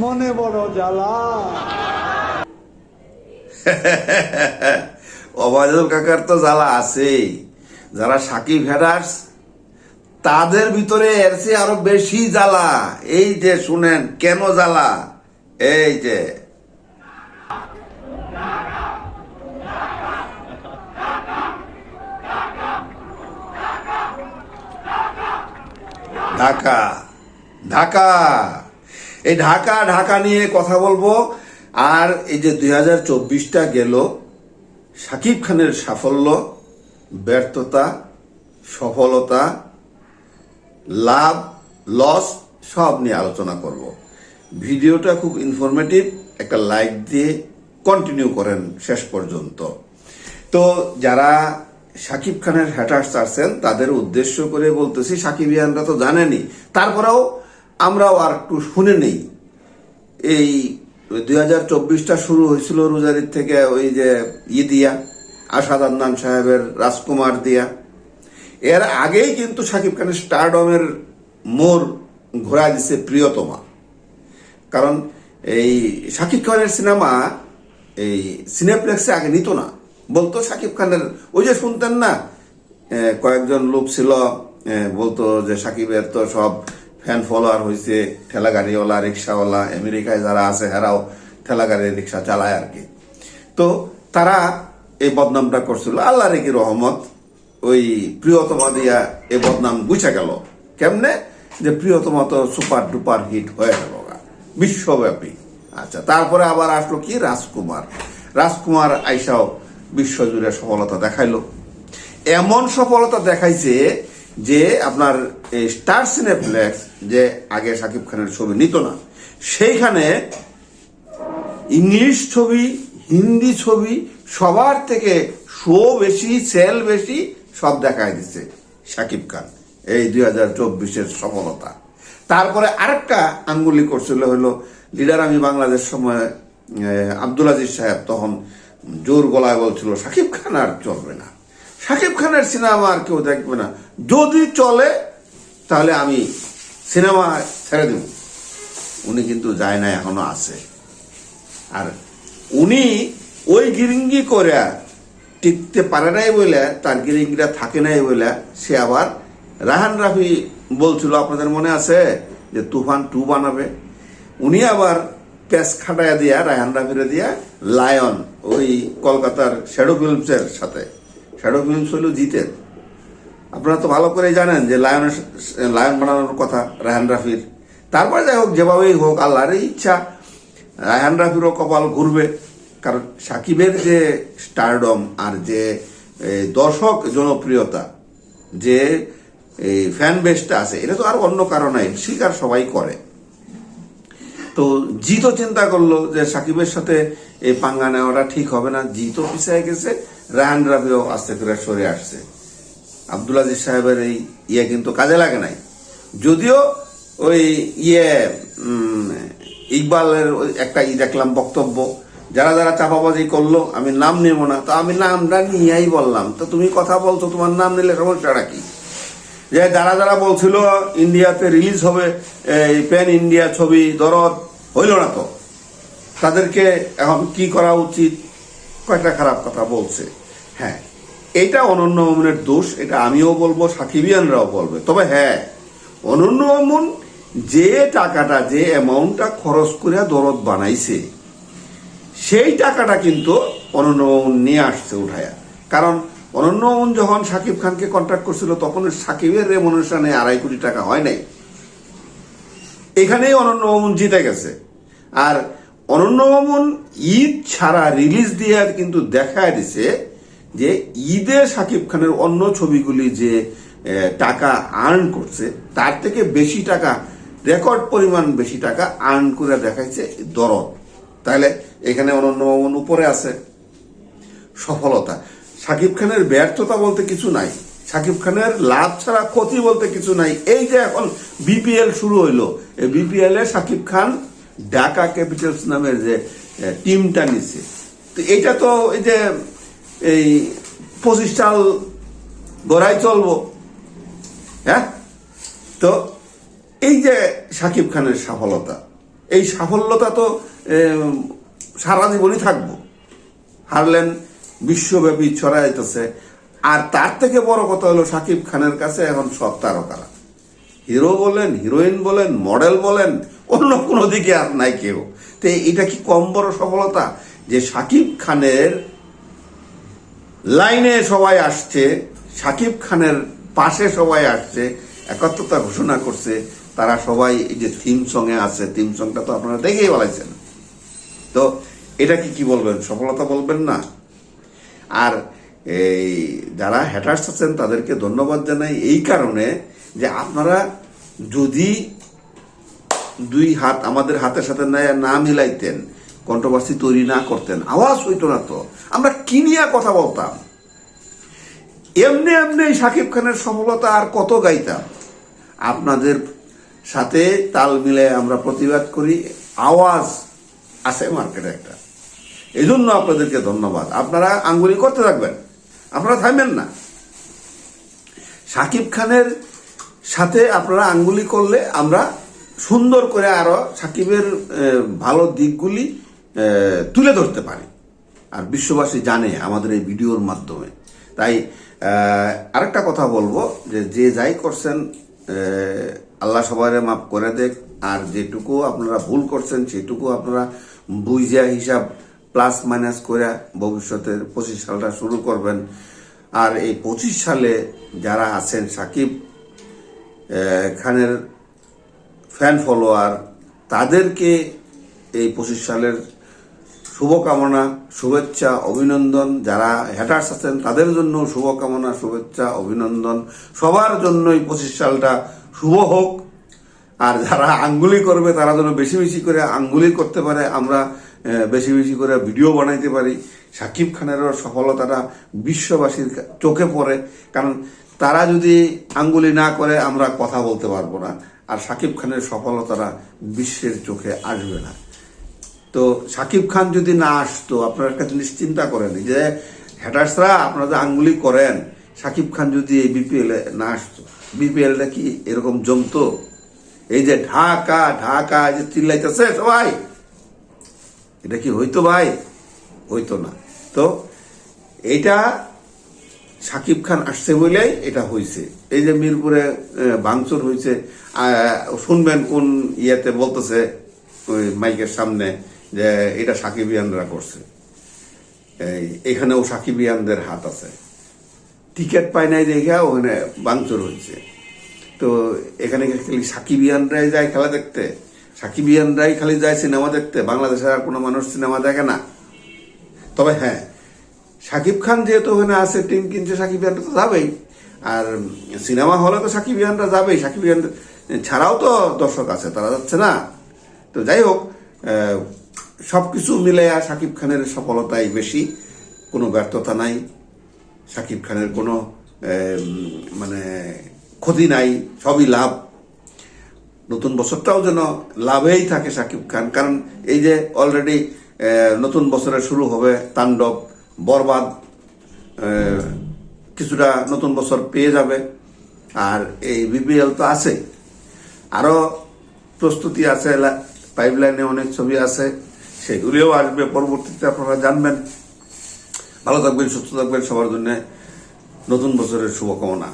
মনে বড় জ্বালা। অবায়দুল কাকার তো জ্বালা আছেই। যারা সাকিব হেডার্স, তাদের ভিতরে এর চেয়ে আরও বেশি জ্বালা। এই যে শুনেন, কেন জ্বালা? এই যে। ঢাকা ঢাকা। এই ঢাকা ঢাকা নিয়ে কথা বলব। আর এই যে দুই হাজার চব্বিশটা গেল, সাকিব খানের সাফল্য, ব্যর্থতা, সফলতা, লাভ, লস, সব নিয়ে আলোচনা করব। ভিডিওটা খুব ইনফরমেটিভ একটা লাইক দিয়ে কন্টিনিউ করেন শেষ পর্যন্ত। তো যারা সাকিব খানের হ্যাটার্স আছেন তাদের উদ্দেশ্য করে বলতেছি, সাকিবিয়ানরা তো জানেনি তারপরেও আমরাও আর একটু শুনে নেই। এই দুই হাজার চব্বিশটা শুরু হয়েছিল রোজারির থেকে ওই যে ই দিয়া, আসাদ আদনান সাহেবের, রাজকুমার দিয়া। এর আগেই কিন্তু শাকিব খানের স্টারডমের মোর ঘোরা দিছে প্রিয়তমা। কারণ এই শাকিব খানের সিনেমা এই সিনেপ্লেক্সে আগে নিত না। বলতো শাকিব খানের, ওই যে শুনতেন না কয়েকজন লোক ছিল বলতো যে সাকিবের তো সব ফ্যান ফলোয়ার হয়েছে ঠেলা গাড়িওয়ালা রিক্সাওয়ালা আমেরিকায় যারা আছে হেরাও ঠেলা গাড়ি রিক্সা চালায় আর কি তো তারা এই বদনামটা করছিল। আল্লাহ রেকি রহমত, ওই প্রিয়তমা দিয়া এই বদনাম গুছা গেল। কেমনে? যে প্রিয়তমা তো সুপার ডুপার হিট হয়ে গেল বিশ্বব্যাপী। আচ্ছা তারপরে আবার আসলো কি? রাজকুমার। রাজকুমার আইসাও বিশ্বজুড়ে সফলতা দেখাইলো। এমন সফলতা দেখাইছে যে আপনার এই স্টার সিনেপ্লেক্স যে আগে শাকিব খানের ছবি নিত না, সেইখানে ইংলিশ ছবি, হিন্দি ছবি, সবার থেকে শো বেশি সেল বেশি সব দেখায় দিচ্ছে শাকিব খান এই দুই হাজার চব্বিশের সফলতা। তারপরে আরেকটা আঙ্গুলি করছিল হলো লিডার আমি বাংলাদেশ সময় আব্দুল আজিজ সাহেব, তখন জোর গলায় বলছিল শাকিব খান আর চলবে না। শাকিব খানের সিনেমা আর কেউ দেখবে না। যদি চলে, তাহলে আমি সিনেমা ছেড়ে দেব। উনি কিন্তু যায় না এখনও আছে। আর উনি ওই গিরিঙ্গি করে টিকতে পারে নাই বলে, তার গিরিঙ্গিটা থাকে নাই বলে, সে আবার রাহান রাফি বলছিল, আপনাদের মনে আছে যে তুফান টু বানাবে? উনি আবার প্যাস খাটায়া দিয়া রায়হান রাফিরে দিয়া লায়ন, ওই কলকাতার শ্যাডো ফিল্মসের সাথে। শ্যাডো ফিল্মস হলো জিতেন। আপনারা তো ভালো করে জানেন যে লায়নের লায়ন বানানোর কথা, রায়হান রাফির। তারপরে যাই হোক, যেভাবেই হোক আল্লাহর ইচ্ছা, রায়হান রাফিরও কপাল ঘুরবে। কারণ সাকিবের যে স্টারডম আর যে দর্শক জনপ্রিয়তা, যে এই ফ্যান বেসটা আছে, এটা তো আর অন্য কারণে স্বীকার সবাই করে। তো জিতও চিন্তা করল যে সাকিবের সাথে এই পাঙ্গা নেওয়াটা ঠিক হবে না। জিতও পিছিয়ে গেছে রায়ান রাবিও আস্তে করে সরে আসছে। আব্দুল আজিজ সাহেবের এই ইয়ে কিন্তু কাজে লাগে নাই। যদিও ওই ইয়ে ইকবালের একটা ই দেখলাম বক্তব্য, যারা যারা চাপাবাজি করল, আমি নাম নেব না, তো আমি নামটা নিয়েই বললাম। তো তুমি কথা বলছো, তোমার নাম নিলে সমস্যাটা কি? যে যারা যারা বলছিল, ইন্ডিয়াতে রিলিজ হবে, এই প্যান ইন্ডিয়া ছবি, দরদ, হইল না তো? তাদেরকে এখন কি করা উচিত? কয়েকটা খারাপ কথা বলছে? হ্যাঁ। এটা অনন্য মামুনের দোষ, এটা আমিও বলব, সাকিবিয়ানরাও বলবে। তবে হ্যাঁ অনন্য মামুন যে টাকাটা, যে অ্যামাউন্টটা খরচ করে দরদ বানাইছে, সেই টাকাটা কিন্তু অনন্য মামুন নিয়ে আসছে উঠায়া। কারণ অনন্য মামুন যখন সাকিব খানকে কন্ট্যাক্ট করছিল, তখন সাকিবের রেমনেশনে আড়াই কোটি টাকা হয় নাই। এখানেই অনন্য মামুন জিতে গেছে। আর অনন্য মামুন ঈদ ছাড়া রিলিজ দিয়ে কিন্তু দেখায় দিছে যে ঈদে সাকিব খানের অন্য ছবিগুলি যে টাকা আর্ন করছে, তার থেকে বেশি টাকা রেকর্ড পরিমাণ বেশি টাকা আর্ন করে দেখাইছে দরদ। তাহলে এখানে অনন্য মামুন উপরে আছে। সফলতা। সাকিব খানের ব্যর্থতা বলতে কিছু নাই। সাকিব খানের লাভ ছাড়া ক্ষতি বলতে কিছু নাই। এই যে এখন বিপিএল শুরু হইল। এই বিপিএল এ সাকিব খান ঢাকা ক্যাপিটালস নামের যে টিমটা নিছে। তো এটা তো এই যে এই পঁচিশ সাল গড়াই চলবো হ্যাঁ? তো এই যে সাকিব খানের সফলতা এই সাফল্যতা তো সারা জীবনই থাকব। হারলেন, বিশ্বব্যাপী ছড়া ছড়াইতেছে আর তার থেকে বড় কথা হলো সাকিব খানের কাছে এখন সব তারকারা। হিরো বলেন, হিরোইন বলেন, মডেল বলেন, অন্য কোনো দিকে আর নাই কেউ। তো এটা কি কম বড় সফলতা? যে সাকিব খানের লাইনে সবাই আসছে, সাকিব খানের পাশে সবাই আসছে একাত্মতা ঘোষণা করছে, তারা সবাই এই যে থিম সঙ্গে আছে থিম সংটা তো আপনারা দেখেই বলাইছেন তো এটা কি কি বলবেন? সফলতা বলবেন না। আর এই যারা হ্যাটার্স আছেন, তাদেরকে ধন্যবাদ জানাই এই কারণে যে আপনারা যদি দুই হাত আমাদের হাতের সাথে না- না মিলাইতেন কন্ট্রোভার্সি তৈরি না করতেন, আওয়াজ হইতো না তো। আমরা কি নিয়ে কথা বলতাম? এমনি এমনি সাকিব খানের সফলতা আর কত গাইতাম? আপনাদের সাথে তাল মিলে আমরা প্রতিবাদ করি। আওয়াজ আছে মার্কেটে একটা। এই জন্য আপনাদেরকে ধন্যবাদ। আপনারা আঙ্গুলি করতে থাকবেন। আপনারা থামবেন না। সাকিব খানের সাথে আপনারা আঙ্গুলি করলে আমরা সুন্দর করে আরও সাকিবের ভালো দিকগুলি তুলে ধরতে পারি। আর বিশ্ববাসী জানে আমাদের এই ভিডিওর মাধ্যমে। তাই আরেকটা কথা বলব যে যে যাই করছেন আল্লাহ সবাই মাফ করে দেখ, আর যেটুকু আপনারা ভুল করছেন, সেটুকু আপনারা বুঝিয়া হিসাব প্লাস মাইনাস করে ভবিষ্যতের পঁচিশ সালটা শুরু করবেন। আর এই পঁচিশ সালে যারা আছেন, সাকিব খানের ফ্যান ফলোয়ার, তাদেরকে এই পঁচিশ সালের শুভকামনা, শুভেচ্ছা, অভিনন্দন। যারা হ্যাটার্স আছেন, তাদের জন্য শুভকামনা, শুভেচ্ছা, অভিনন্দন। সবার জন্যই পঁচিশ সালটা শুভ হোক। আর যারা আঙ্গুলি করবে, তারা যেন বেশি বেশি করে আঙ্গুলি করতে পারে। আমরা বেশি বেশি করে ভিডিও বানাইতে পারি। সাকিব খানেরও সফলতাটা বিশ্ববাসীর চোখে পড়ে। কারণ তারা যদি আঙ্গুলি না করে, আমরা কথা বলতে পারব না। আর সাকিব খানের সফলতাটা বিশ্বের চোখে আসবে না। সাকিব খান যদি না আসতো, আপনারা একটা জিনিস চিন্তা করেন যে হ্যাটার্সরা আপনারা যে আঙ্গুলি করেন, সাকিব খান যদি এই বিপিএল না আসতো বিপিএলটা কি এরকম জমতো? এই যে ঢাকা ঢাকা যে চিল্লাইতেছে সবাই। এটা কি হইতো ভাই? হইতো না। তো এটা সাকিব খান আসছে বলেই এটা হয়েছে এই যে মিরপুরে ভাঙচুর হয়েছে শুনবেন কোন ইয়েতে বলতেছে ওই মাইকের সামনে যে এটা সাকিবিয়ানরা করছে। এখানেও সাকিবিয়ানদের হাত আছে। টিকিট পায় নাই দেখে ওখানে ভাঙচুর হয়েছে। তো এখানে খালি সাকিবিয়ানরাই যায় খেলা দেখতে, সাকিবিয়ানরাই খালি যায় সিনেমা দেখতে, বাংলাদেশের আর কোনো মানুষ সিনেমা দেখে না। তবে হ্যাঁ সাকিব খান যেহেতু ওখানে আছে, টিম কিনছে সাকিব ইয়ানরা তো যাবেই। আর সিনেমা হলে তো সাকিব ইয়ানরা যাবেই। সাকিব ইয়ান ছাড়াও তো দর্শক আছে, তারা যাচ্ছে না। তো যাই হোক সব কিছু মিলে সাকিব খানের সফলতাই বেশি, কোনো ব্যর্থতা নাই। সাকিব খানের কোনো মানে ক্ষতি নাই, সবই লাভ। নতুন বছরটাও যেন লাভেই থাকে সাকিব খান, কারণ এই যে অলরেডি নতুন বছরে শুরু হবে তাণ্ডব, বরবাদ কিছুটা নতুন বছর পেয়ে যাবে, আর এই বিপিএল তো আছে। আরও প্রস্তুতি আছে পাইপলাইনে অনেক ছবি আছে। সেগুলিও আসবে পরবর্তীতে আপনারা জানবেন। ভালো থাকবেন সুস্থ থাকবেন। সবার জন্য নতুন বছরের শুভকামনা।